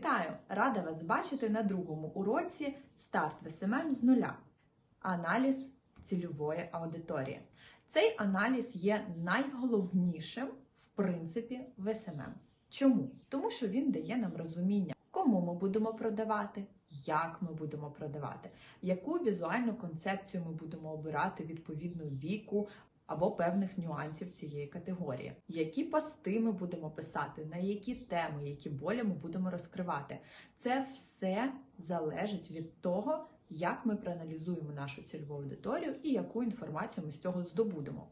Вітаю! Рада вас бачити на другому уроці Старт в СММ з нуля. Аналіз цільової аудиторії. Цей аналіз є найголовнішим в принципі в СММ. Чому? Тому що він дає нам розуміння, кому ми будемо продавати, як ми будемо продавати, яку візуальну концепцію ми будемо обирати відповідно віку або певних нюансів цієї категорії, які пости ми будемо писати, на які теми, які болі ми будемо розкривати. Це все залежить від того, як ми проаналізуємо нашу цільову аудиторію і яку інформацію ми з цього здобудемо.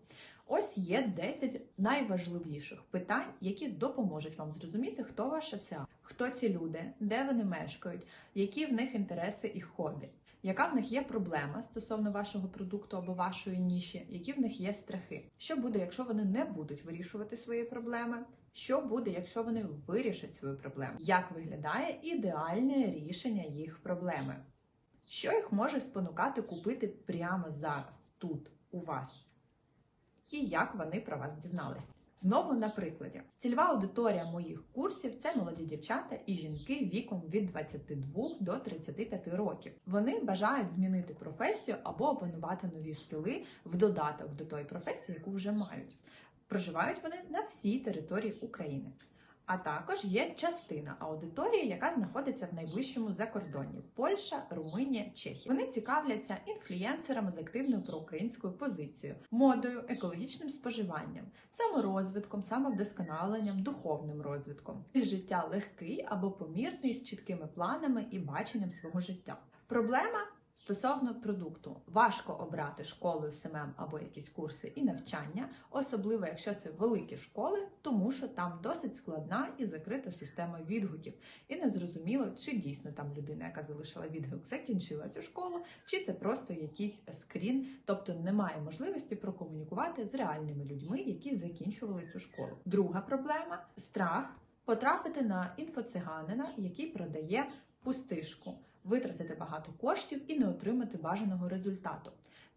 Ось є 10 найважливіших питань, які допоможуть вам зрозуміти, хто ваша ця, хто ці люди, де вони мешкають, які в них інтереси і хобі. Яка в них є проблема стосовно вашого продукту або вашої ніші, які в них є страхи? Що буде, якщо вони не будуть вирішувати свої проблеми? Що буде, якщо вони вирішать свою проблему? Як виглядає ідеальне рішення їх проблеми? Що їх може спонукати купити прямо зараз, тут, у вас? І як вони про вас дізнались? Знову на прикладі. Цільова аудиторія моїх курсів це молоді дівчата і жінки віком від 22 до 35 років. Вони бажають змінити професію або опанувати нові скіли в додаток до тої професії, яку вже мають. Проживають вони на всій території України. А також є частина аудиторії, яка знаходиться в найближчому закордонні Польща, Румунія, Чехія. Вони цікавляться інфлюєнсерами з активною проукраїнською позицією, модою, екологічним споживанням, саморозвитком, самовдосконаленням, духовним розвитком. І життя легкий або помірний з чіткими планами і баченням свого життя. Проблема. Стосовно продукту, важко обрати школу СММ або якісь курси і навчання, особливо якщо це великі школи, тому що там досить складна і закрита система відгуків. І не зрозуміло, чи дійсно там людина, яка залишила відгук, закінчила цю школу, чи це просто якийсь скрін, тобто немає можливості прокомунікувати з реальними людьми, які закінчували цю школу. Друга проблема страх потрапити на інфоциганина, який продає пустишку витратити багато коштів і не отримати бажаного результату.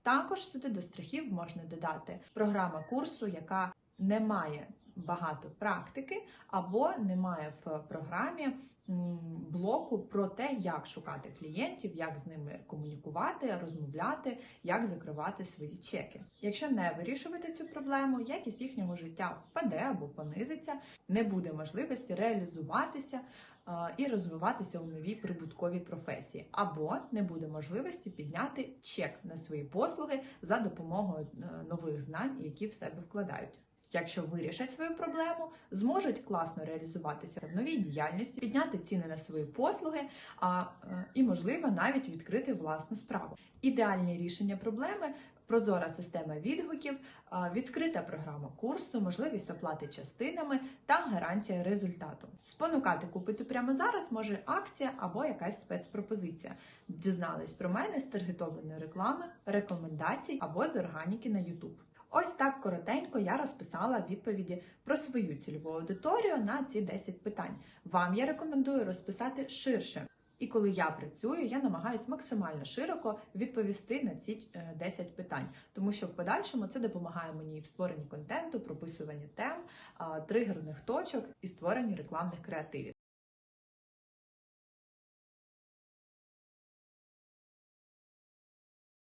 Також сюди до страхів можна додати програма курсу, яка не має багато практики, або не має в програмі блоку про те, як шукати клієнтів, як з ними комунікувати, розмовляти, як закривати свої чеки. Якщо не вирішувати цю проблему, якість їхнього життя впаде або понизиться, не буде можливості реалізуватися і розвиватися у новій прибутковій професії, або не буде можливості підняти чек на свої послуги за допомогою е, нових знань, які в себе вкладають. Якщо вирішать свою проблему, зможуть класно реалізуватися в новій діяльності, підняти ціни на свої послуги, а е, і можливо навіть відкрити власну справу. Ідеальне рішення проблеми прозора система відгуків, відкрита програма курсу, можливість оплати частинами та гарантія результату. Спонукати купити прямо зараз може акція або якась спецпропозиція. Дізнались про мене з таргетованої реклами, рекомендацій або з органіки на YouTube. Ось так коротенько я розписала відповіді про свою цільову аудиторію на ці 10 питань. Вам я рекомендую розписати ширше. І коли я працюю, я намагаюся максимально широко відповісти на ці 10 питань, тому що в подальшому це допомагає мені в створенні контенту, прописуванні тем, тригерних точок і створенні рекламних креативів.